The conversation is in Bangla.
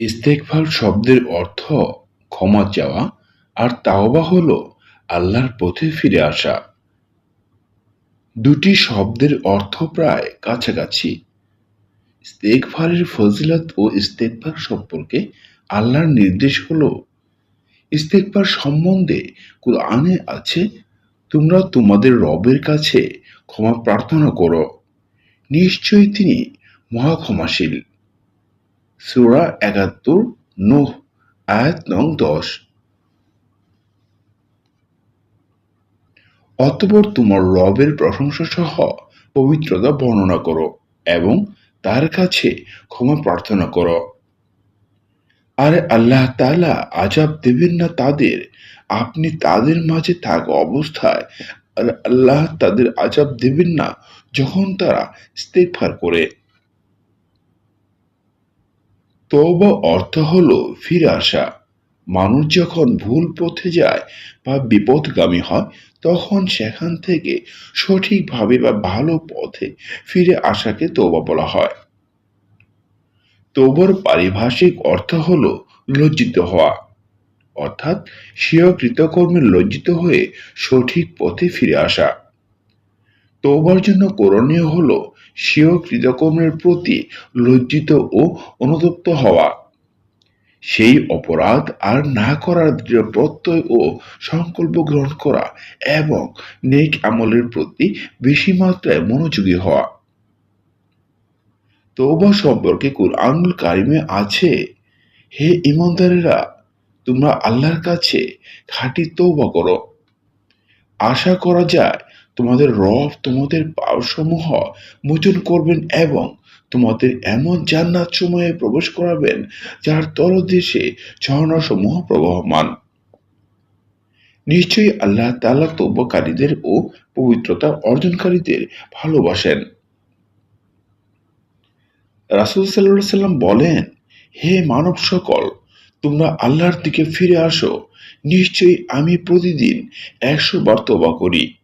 ইস্তেকফার শব্দের অর্থ ক্ষমা চাওয়া আর তাওবা হলো আল্লাহর পথে ফিরে আসা। দুটি শব্দের অর্থ প্রায় কাছাকাছি। ইস্তেকফারের ফজিলত ও ইস্তেকফার সম্পর্কে আল্লাহর নির্দেশ হলো, ইস্তেকফার সম্বন্ধে কুরআনে আছে, তোমরা তোমাদের রবের কাছে ক্ষমা প্রার্থনা করো। নিশ্চয়ই তিনি মহা ক্ষমাশীল সুরা একাত্তর, নোহ, আয়াত নং দশ। অতপর তোমার রবের প্রশংসা সহ পবিত্রতা বর্ণনা করো এবং তার কাছে ক্ষমা প্রার্থনা করো। আর আল্লাহ তালা আজাব দেবেন না তাদের। আপনি তাদের মাঝে থাকা অবস্থায়। আর আল্লাহ তাদের আজাব দেবেন না যখন তারা ইস্তেগফার করে। তওবা অর্থ হল ফিরে আসা। মানুষ যখন ভুল পথে যায় বা বিপদগামী হয়, তখন সেখান থেকে সঠিকভাবে বা ভালো পথে ফিরে আসাকে তওবা বলা হয়। তওবার পারিভাষিক অর্থ হল লজ্জিত হওয়া। অর্থাৎ স্বীয় কৃতকর্মে লজ্জিত হয়ে সঠিক পথে ফিরে আসা। তওবার জন্য করণীয় হলো স্বীয় কৃতকর্মের প্রতি লজ্জিত ও অনুতপ্ত হওয়া। সেই অপরাধ আর না করার দৃঢ় প্রত্যয় ও সংকল্প গ্রহণ করা এবং নেক আমলের প্রতি বেশি মাত্রায় মনোযোগী হওয়া। তওবা সম্পর্কে কুরআনুল কারিমে আছে, হে ইমানদারেরা তোমরা আল্লাহর কাছে খাঁটি তওবা করো। আশা করা যায় তোমাদের রব তোমাদের পাপসমূহ মোচন করবেন এবং তোমাদের এমন জান্নাত সময়ে প্রবেশ করাবেন যার তলদেশে ঝর্ণাসমূহ প্রবাহমান। নিশ্চয়ই আল্লাহ তাআলা তওবাকারীদের ও পবিত্রতা অর্জনকারীদের ভালোবাসেন। রাসূল আলাইহি সাল্লাম বলেন, হে মানব সকল, তোমরা আল্লাহর দিকে ফিরে আসো। নিশ্চয়ই আমি প্রতিদিন একশো বার তওবা করি।